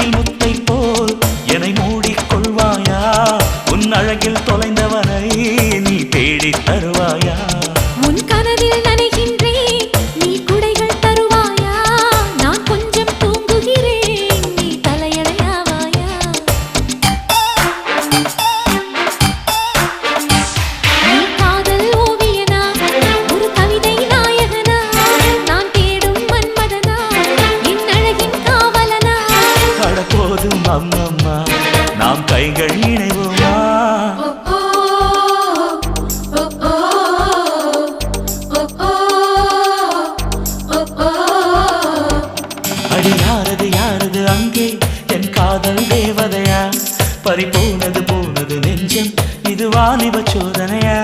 நெற்றியில் முத்தை போல் என்னை மூடிக்கொள்வாயா உன் அழகில் தொலைந்தவனை நீ தேடி கடப்போதும் அம்மம்மா. நாம் கைகள் இணைவோமா? அடி யாரது யாரது அங்கே? என் காதல் தேவதையா? பறி போனது போனது நெஞ்சம் இது வாலிப சோதனையா?